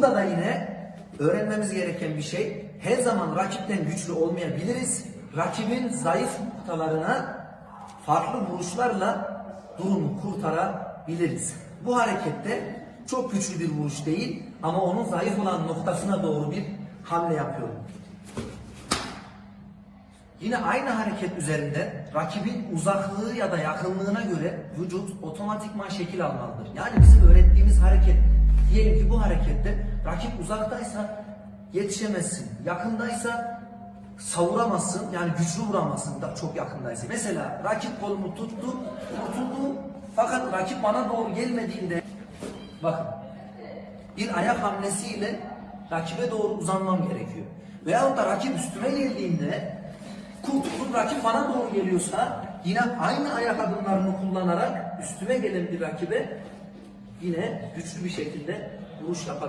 Burada da yine öğrenmemiz gereken bir şey her zaman rakipten güçlü olmayabiliriz. Rakibin zayıf noktalarına farklı vuruşlarla durumu kurtarabiliriz. Bu harekette çok güçlü bir vuruş değil ama onun zayıf olan noktasına doğru bir hamle yapıyorum. Yine aynı hareket üzerinde rakibin uzaklığı ya da yakınlığına göre vücut otomatikman şekil almalıdır. Yani bizim öğrettiğimiz hareket, diyelim ki bu harekette rakip uzaktaysa yetişemezsin, yakındaysa savuramazsın, yani güçlü vuramazsın da çok yakındaysa. Mesela rakip kolumu tuttu, kurtuldu fakat rakip bana doğru gelmediğinde bakın bir ayak hamlesiyle rakibe doğru uzanmam gerekiyor. Veyahut da rakip üstüme geldiğinde kurtulup rakip bana doğru geliyorsa yine aynı ayak adımlarını kullanarak üstüme gelen bir rakibe yine güçlü bir şekilde vuruş yapabilirim.